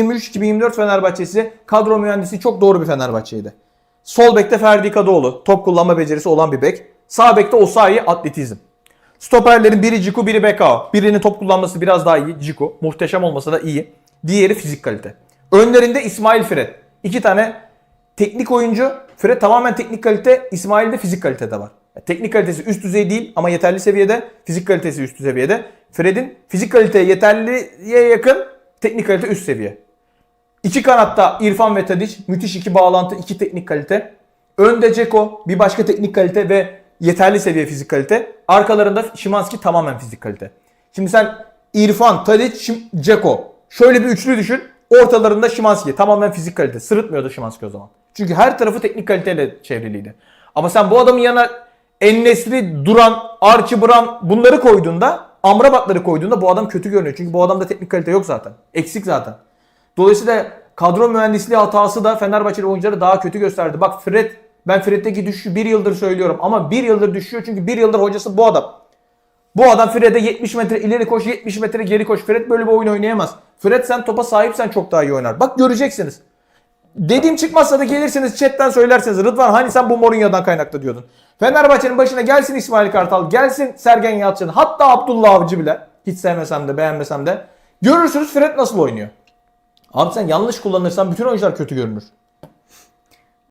2023-2024 Fenerbahçesi kadro mühendisi çok doğru bir Fenerbahçeydi. Sol bekte Ferdi Kadıoğlu. Top kullanma becerisi olan bir bek. Sağ bekte Osayi atletizm. Stoperlerin biri Ciku biri Bekao. Birinin top kullanması biraz daha iyi. Ciku. Muhteşem olmasa da iyi. Diğeri fizik kalite. Önlerinde İsmail Fred. İki tane teknik oyuncu. Fred tamamen teknik kalite. İsmail de fizik kalitede var. Teknik kalitesi üst düzey değil ama yeterli seviyede. Fizik kalitesi üst seviyede. Fred'in fizik kalite yeterliye yakın. Teknik kalite üst seviye. İki kanatta İrfan ve Tadic. Müthiş iki bağlantı, iki teknik kalite. Önde Ceko, bir başka teknik kalite ve yeterli seviye fizik kalite. Arkalarında Şimanski tamamen fizik kalite. Şimdi sen İrfan, Tadic, Ceko. Şöyle bir üçlü düşün. Ortalarında Şimanski. Tamamen fizik kalite. Sırıtmıyordu Şimanski o zaman. Çünkü her tarafı teknik kaliteyle çevriliydi. Ama sen bu adamın yanına Ennesri, Duran, Archie bunları koyduğunda, Amrabatları koyduğunda bu adam kötü görünüyor. Çünkü bu adamda teknik kalite yok zaten. Eksik zaten. Dolayısıyla kadro mühendisliği hatası da Fenerbahçeli oyuncuları daha kötü gösterdi. Bak Fred, ben Fred'deki düşüşü bir yıldır söylüyorum ama bir yıldır düşüyor çünkü bir yıldır hocası bu adam. Bu adam Fred'e 70 metre ileri koş, 70 metre geri koş. Fred böyle bir oyun oynayamaz. Fred sen topa sahipsen çok daha iyi oynar. Bak göreceksiniz. Dediğim çıkmazsa da gelirsiniz chatten söylersiniz. Rıdvan hani sen bu Mourinho'dan kaynaklı diyordun. Fenerbahçe'nin başına gelsin İsmail Kartal, gelsin Sergen Yalçın, hatta Abdullah Avcı bile. Hiç sevmesem de beğenmesem de. Görürsünüz Fred nasıl oynuyor. Abi sen yanlış kullanırsan bütün oyuncular kötü görünür.